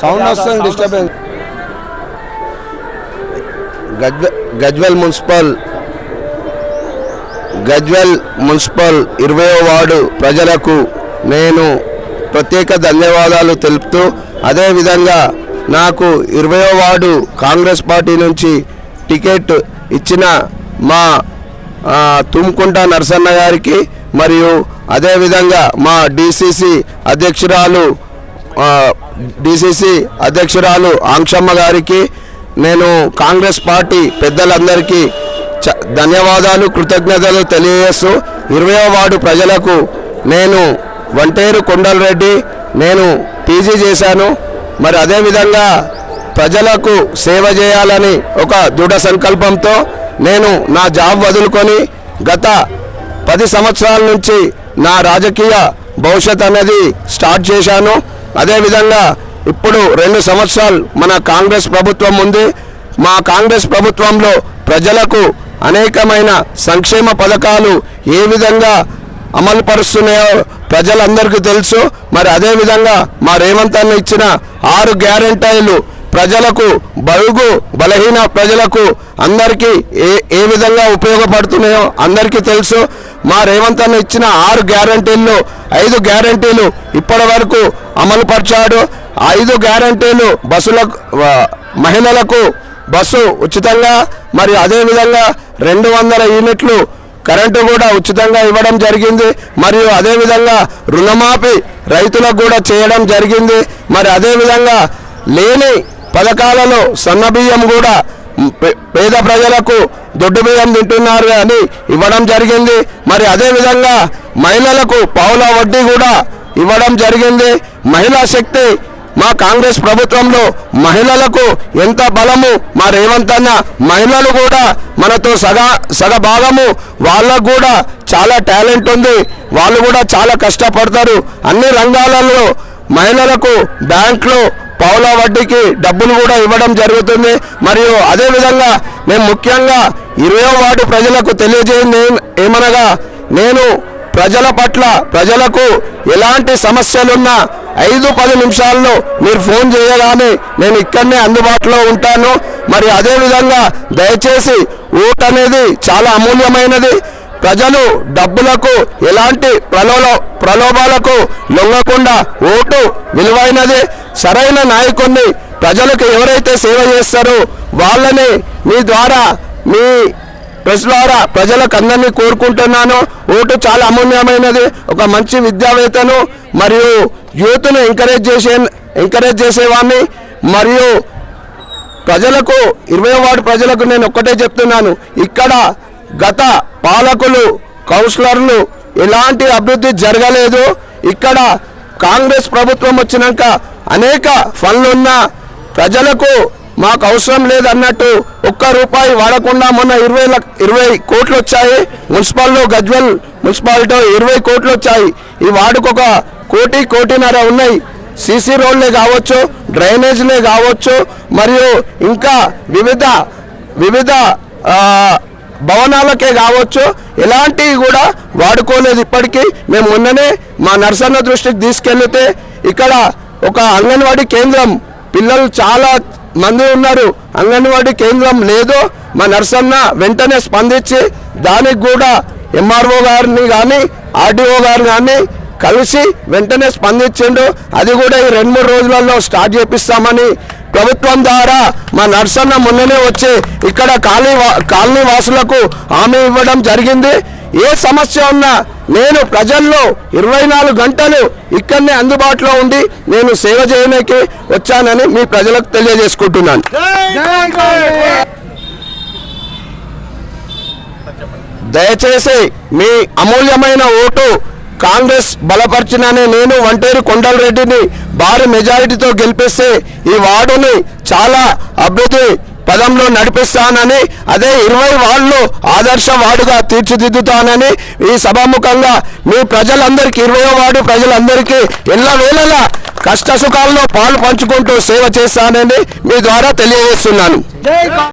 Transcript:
Sound వస్తుందా? Disturbance గజ్వె Gajwel municipal Gajwel municipal ఇరవై వార్డు ప్రజలకు నేను ప్రత్యేక ధన్యవాదాలు తెలుపుతూ అదేవిధంగా నాకు ఇరవై వార్డు కాంగ్రెస్ పార్టీ నుంచి టికెట్ ఇచ్చిన మా తుమ్కుంట నరసన్న గారికి మరియు అదేవిధంగా మా డిసిసి అధ్యక్షురాలు డిసిసి అధ్యక్షురాలు ఆంక్షమ్మ గారికి నేను కాంగ్రెస్ పార్టీ పెద్దలందరికీ చ- ధన్యవాదాలు కృతజ్ఞతలు తెలియజేస్తూ ఇరవై వార్డు ప్రజలకు నేను వంటేరు కొండలరెడ్డి నేను పీజీ చేశాను. మరి అదేవిధంగా ప్రజలకు సేవ చేయాలని ఒక దృఢ సంకల్పంతో నేను నా జాబ్ వదులుకొని గత పది సంవత్సరాల నుంచి నా రాజకీయ భవిష్యత్ అనేది స్టార్ట్ చేశాను. అదేవిధంగా ఇప్పుడు రెండు సంవత్సరాలు మన కాంగ్రెస్ ప్రభుత్వం ఉంది. మా కాంగ్రెస్ ప్రభుత్వంలో ప్రజలకు అనేకమైన సంక్షేమ పథకాలు ఏ విధంగా అమలు పరుస్తున్నాయో ప్రజలందరికీ తెలుసు. మరి అదేవిధంగా మా రేవంత్ అన్న ఇచ్చిన ఆరు గ్యారంటీలు ప్రజలకు బరుగు బలహీన ప్రజలకు అందరికీ ఏ ఏ విధంగా ఉపయోగపడుతున్నాయో అందరికీ తెలుసు. మా రేవంత్ అన్న ఇచ్చిన ఆరు గ్యారంటీలు ఐదు గ్యారంటీలు ఇప్పటి వరకు అమలుపరిచాడు. ఐదు గ్యారంటీలు బస్సులకు మహిళలకు బస్సు ఉచితంగా మరి అదేవిధంగా రెండు వందల యూనిట్లు కరెంటు కూడా ఉచితంగా ఇవ్వడం జరిగింది. మరియు అదేవిధంగా రుణమాఫీ రైతులకు కూడా చేయడం జరిగింది. మరి అదేవిధంగా లేని పథకాలలో సన్న బియ్యం కూడా పే- పేద ప్రజలకు దొడ్డు బియ్యం తింటున్నారు అని ఇవ్వడం జరిగింది. మరి అదేవిధంగా మహిళలకు పావుల వడ్డీ కూడా ఇవ్వడం జరిగింది. మహిళా శక్తి మా కాంగ్రెస్ ప్రభుత్వంలో మహిళలకు ఎంత బలము మా రేవంత్ అన్న మహిళలు కూడా మనతో సగ సగ భాగము వాళ్ళకు కూడా చాలా టాలెంట్ ఉంది. వాళ్ళు కూడా చాలా కష్టపడతారు. అన్ని రంగాలలో మహిళలకు బ్యాంక్లో పావుల వడ్డీకి డబ్బులు కూడా ఇవ్వడం జరుగుతుంది. మరియు అదేవిధంగా మేము ముఖ్యంగా ఇరవై వార్డు ప్రజలకు తెలియజేయండి. ఏమనగా నేను ప్రజల పట్ల ప్రజలకు ఎలాంటి సమస్యలున్నా ఐదు పది నిమిషాల్లో మీరు ఫోన్ చేయగానే నేను ఇక్కడనే అందుబాటులో ఉంటాను. మరి అదేవిధంగా దయచేసి ఓట్ అనేది చాలా అమూల్యమైనది. ప్రజలు డబ్బులకు ఎలాంటి ప్రలోభ ప్రలోభాలకు లొంగకుండా ఓటు విలువైనది సరైన నాయకుడిని ప్రజలకు ఎవరైతే సేవ చేస్తారో వాళ్ళని మీ ద్వారా మీ ప్రెస్ ద్వారా ప్రజలకు అందరినీ కోరుకుంటున్నాను. ఓటు చాలా అమూల్యమైనది. ఒక మంచి విద్యావేత్తను మరియు యూత్ను ఎంకరేజ్ చేసే ఎంకరేజ్ చేసేవాడిని మరియు ప్రజలకు ఇరవై వార్డు ప్రజలకు నేను ఒక్కటే చెప్తున్నాను. ఇక్కడ గత పాలకులు కౌన్సిలర్లు ఎలాంటి అభివృద్ధి జరగలేదు. ఇక్కడ కాంగ్రెస్ ప్రభుత్వం వచ్చినాక అనేక ఫండ్లున్న ప్రజలకు మాకు అవసరం లేదన్నట్టు ఒక్క రూపాయి వాడకుండా మొన్న ఇరవై ఇరవై కోట్లు వచ్చాయి. మున్సిపల్లో గజ్వెల్ మున్సిపాలిటీ ఇరవై కోట్లు వచ్చాయి. ఈ వార్డుకు ఒక కోటి కోటిన్నర ఉన్నాయి. సీసీ రోడ్లే కావచ్చు డ్రైనేజ్లే కావచ్చు మరియు ఇంకా వివిధ వివిధ భవనాలకే కావచ్చు ఎలాంటివి కూడా వాడుకోలేదు ఇప్పటికీ. మేము మొన్ననే మా నర్సన్న దృష్టికి తీసుకెళ్తే ఇక్కడ ఒక అంగన్వాడీ కేంద్రం పిల్లలు చాలా మంది ఉన్నారు. అంగన్వాడీ కేంద్రం లేదు. మా నర్సన్న వెంటనే స్పందించి దానికి కూడా ఎంఆర్ఓ గారిని కానీ ఆర్డీఓ గారిని కానీ కలిసి వెంటనే స్పందించిండు. అది కూడా ఈ రెండు మూడు రోజులలో స్టార్ట్ చేపిస్తామని ప్రభుత్వం ద్వారా మా నర్సన్న మొన్ననే వచ్చి ఇక్కడ కాలనీ కాలనీ వాసులకు హామీ ఇవ్వడం జరిగింది. ఏ సమస్య ఉన్నా నేను ప్రజల్లో ఇరవై నాలుగు గంటలు ఇక్కడనే అందుబాటులో ఉండి నేను సేవ చేయడానికి వచ్చానని మీ ప్రజలకు తెలియజేసుకుంటున్నాను. దయచేసి మీ అమూల్యమైన ఓటు కాంగ్రెస్ బలపరిచిననే నేను వంటేరు కొండలరెడ్డిని భారీ మెజారిటీతో గెలిపిస్తే ఈ వార్డుని చాలా అభివృద్ధి పదంలో నడిపిస్తానని అదే ఇరవై వార్డులు ఆదర్శ వార్డుగా తీర్చిదిద్దుతానని ఈ సభాముఖంగా మీ ప్రజలందరికీ ఇరవై వార్డు ప్రజలందరికీ ఎల్ల వేళలా కష్ట సుఖాల్లో పాలు పంచుకుంటూ సేవ చేస్తానని మీ ద్వారా తెలియజేస్తున్నాను.